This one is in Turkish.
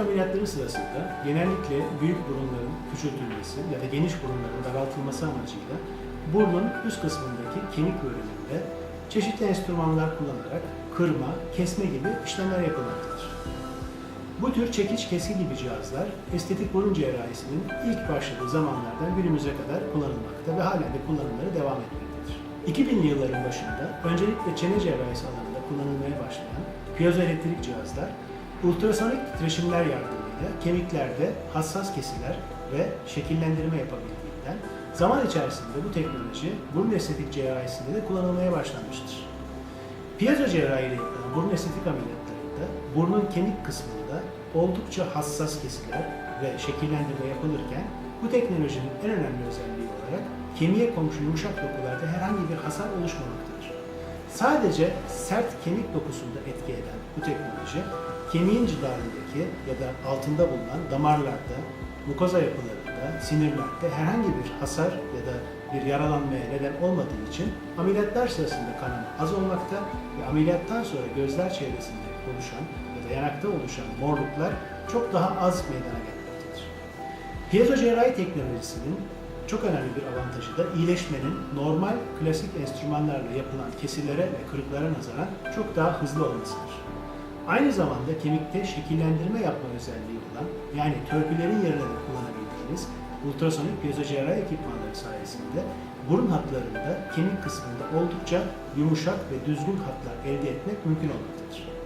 ameliyatları sırasında genellikle büyük burunların küçültülmesi ya da geniş burunların daraltılması amacıyla burnun üst kısmındaki kemik bölümünde çeşitli enstrümanlar kullanarak kırma, kesme gibi işlemler yapılmaktadır. Bu tür çekiç keski gibi cihazlar estetik burun cerrahisinin ilk başladığı zamanlardan günümüze kadar kullanılmakta ve halen de kullanımları devam etmektedir. 2000'li yılların başında öncelikle çene cerrahisi alanında kullanılmaya başlayan piyozoelektrik cihazlar ultrasonik titreşimler yardımıyla kemiklerde hassas kesiler ve şekillendirme yapabildiğinden zaman içerisinde bu teknoloji burun estetik cerrahisinde de kullanılmaya başlanmıştır. Piyazo cerrahi ile yapılan burun estetik ameliyatlarında burnun kemik kısmında oldukça hassas kesiler ve şekillendirme yapılırken bu teknolojinin en önemli özelliği olarak kemiğe komşu yumuşak dokularda herhangi bir hasar oluşmamaktadır. Sadece sert kemik dokusunda etki eden bu teknoloji kemiğin cidarındaki ya da altında bulunan damarlarda, mukoza yapılarında, sinirlerde herhangi bir hasar ya da bir yaralanmaya neden olmadığı için ameliyatlar sırasında kanama az olmakta ve ameliyattan sonra gözler çevresinde oluşan ya da yanakta oluşan morluklar çok daha az meydana gelmektedir. Piezo cerrahi teknolojisinin çok önemli bir avantajı da iyileşmenin normal klasik enstrümanlarla yapılan kesilere ve kırıklara nazaran çok daha hızlı olmasıdır. Aynı zamanda kemikte şekillendirme yapma özelliği olan yani törpülerin yerine de kullanabildiğiniz ultrasonik piyozocerrahi ekipmanları sayesinde burun hatlarında kemik kısmında oldukça yumuşak ve düzgün hatlar elde etmek mümkün olmaktadır.